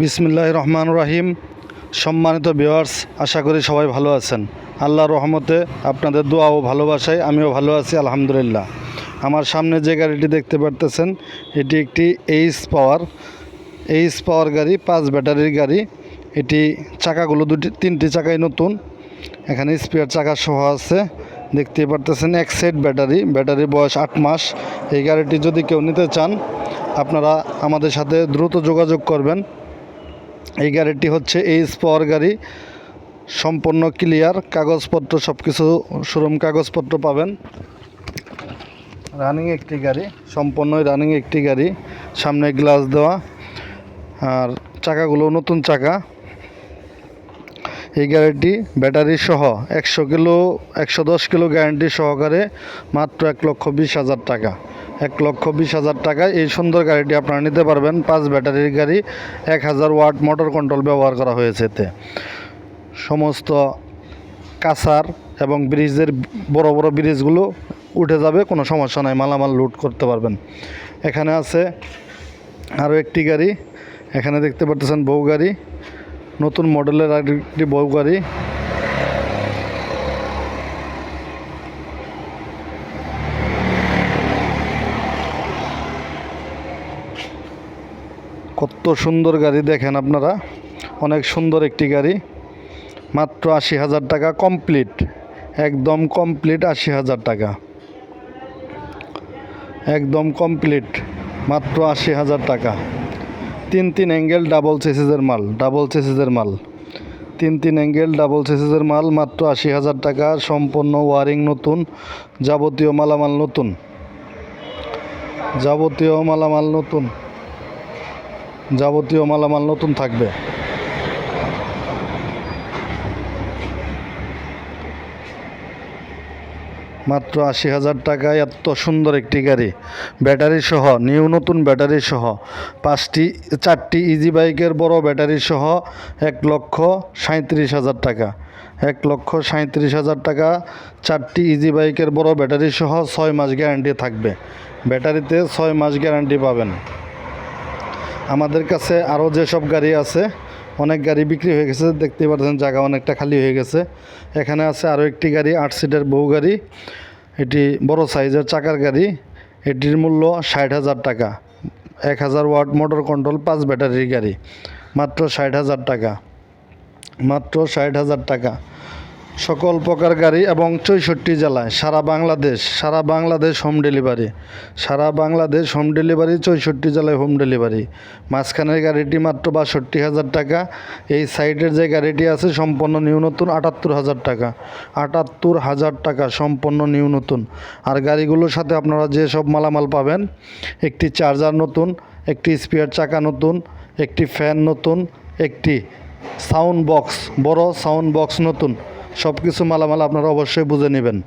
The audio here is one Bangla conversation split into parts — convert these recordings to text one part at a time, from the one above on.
বিসমিল্লাহ রহমান রাহিম সম্মানিত ভিওয়ার্স আশা করি সবাই ভালো আছেন। আল্লাহ রহমতে আপনাদের দোয়া ও ভালোবাসায় আমিও ভালো আছি, আলহামদুলিল্লাহ। আমার সামনে যে গাড়িটি দেখতে পারতেছেন, এটি একটি এইচ পাওয়ার এইচ পাওয়ার গাড়ি, পাঁচ ব্যাটারির গাড়ি। এটি চাকাগুলো দুটি, তিনটি চাকাই নতুন। এখানে স্পেয়ার চাকা সহ আছে। দেখতে পারতেছেন, এক সেট ব্যাটারি। ব্যাটারি বয়স আট মাস। এই গাড়িটি যদি কেউ নিতে চান, আপনারা আমাদের সাথে দ্রুত যোগাযোগ করবেন। এই গাড়িটি হচ্ছে এই স্পর গাড়ি। সম্পূর্ণ ক্লিয়ার, কাগজপত্র সব কিছু শোরুম কাগজপত্র পাবেন। রানিং একটি গাড়ি, সম্পূর্ণই রানিং একটি গাড়ি। সামনে গ্লাস দেওয়া। আর চাকাগুলো নতুন চাকা। এই গাড়িটি ব্যাটারি সহ একশো কিলো, একশো দশ কিলো গ্যারান্টি সহকারে মাত্র এক লক্ষ বিশ হাজার টাকা। এক লক্ষ বিশ হাজার টাকায় এই সুন্দর গাড়িটি আপনারা নিতে পারবেন। পাঁচ ব্যাটারির গাড়ি, এক হাজার ওয়াট মোটর কন্ট্রোল ব্যবহার করা হয়েছে এতে। সমস্ত কাসার এবং ব্রিজের বড় বড় ব্রিজগুলো উঠে যাবে, কোনো সমস্যা নাই, মালামাল লুট করতে পারবেন। এখানে আছে আরও একটি গাড়ি, এখানে দেখতে পারতেছেন বউ গাড়ি। নতুন মডেলের আরেকটি বউ গাড়ি। কত সুন্দর গাড়ি দেখেন আপনারা। অনেক সুন্দর একটি গাড়ি। মাত্র আশি হাজার টাকা কমপ্লিট। একদম কমপ্লিট আশি হাজার টাকা। একদম কমপ্লিট। মাত্র আশি হাজার টাকা। তিন তিন অ্যাঙ্গেল ডাবল চেসিসের মাল ডাবল চেসিসের মাল। তিন তিন অ্যাঙ্গেল ডাবল চেসিসের মাল, মাত্র আশি হাজার টাকা, সম্পূর্ণ ওয়ারিং নতুন, যাবতীয় মালামাল নতুন। যাবতীয় মালামাল নতুন। যাবতীয় মালামাল নতুন থাকবে। মাত্র আশি হাজার টাকায় এত সুন্দর একটি গাড়ি। ব্যাটারি সহ, নিউ নতুন ব্যাটারি সহ, পাঁচটি, চারটি ইজি বাইকের বড় ব্যাটারি সহ এক লক্ষ সাঁত্রিশ হাজার টাকা। এক লক্ষ সাঁত্রিশ হাজার টাকা, চারটি ইজি বাইকের বড় ব্যাটারি সহ ছয় মাস গ্যারান্টি থাকবে। ব্যাটারিতে ছয় মাস গ্যারান্টি পাবেন। আমাদের কাছে আরও যেসব গাড়ি আছে অনেক গাড়ি বিক্রি হয়ে গেছে দেখতে পাচ্ছেন জায়গা অনেকটা খালি হয়ে গেছে। এখানে আছে আরও একটি গাড়ি, আট সিটের বহু গাড়ি, এটি বড় সাইজের চাকার গাড়ি, এটির মূল্য ষাট হাজার টাকা। এক হাজার ওয়াট মোটর কন্ট্রোল, পাঁচ ব্যাটারির গাড়ি, মাত্র ষাট হাজার টাকা, মাত্র ষাট হাজার টাকা। সকল প্রকার গাড়ি এবং চৌষট্টি জেলায় সারা বাংলাদেশ সারা বাংলাদেশ হোম ডেলিভারি সারা বাংলাদেশ হোম ডেলিভারি চৌষট্টি জেলায় হোম ডেলিভারি মাঝখানের গাড়িটি মাত্র বাষট্টি হাজার টাকা। এই সাইডের যে গাড়িটি আছে সম্পূর্ণ নিউ নতুন, আটাত্তর হাজার টাকা। আটাত্তর হাজার টাকা সম্পূর্ণ নিউ নতুন। আর গাড়িগুলোর সাথে আপনারা যে সব মালামাল পাবেন, একটি চার্জার নতুন, একটি স্পিয়ার চাকা নতুন, একটি ফ্যান নতুন, একটি সাউন্ড বক্স বড় সাউন্ড বক্স নতুন। সব কিছু মালামাল আপনারা অবশ্যই বুঝে নেবেন।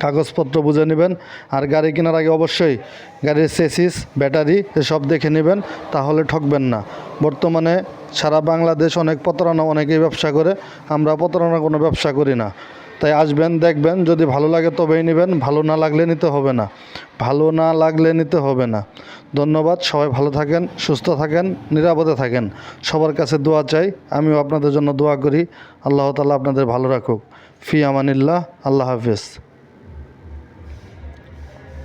কাগজপত্র বুঝে নেবেন। আর গাড়ি কেনার আগে অবশ্যই গাড়ির সেসিস, ব্যাটারি এসব দেখে নেবেন, তাহলে ঠকবেন না। বর্তমানে সারা বাংলাদেশ অনেক প্রতারণা, অনেকেই ব্যবসা করে, আমরা প্রতারণা কোনো ব্যবসা করি না। তাই আসবেন, দেখবেন, যদি ভালো লাগে তবেই নেবেন, ভালো না লাগলে নিতে হবে না। ভালো না লাগলে নিতে হবে না। ধন্যবাদ, সবাই ভালো থাকেন, সুস্থ থাকেন, নিরাপদে থাকেন। সবার কাছে দোয়া চাই, আমিও আপনাদের জন্য দোয়া করি। আল্লাহ তালা আপনাদের ভালো রাখুক। ফি আমানিল্লাহ, আল্লাহ হাফিজ।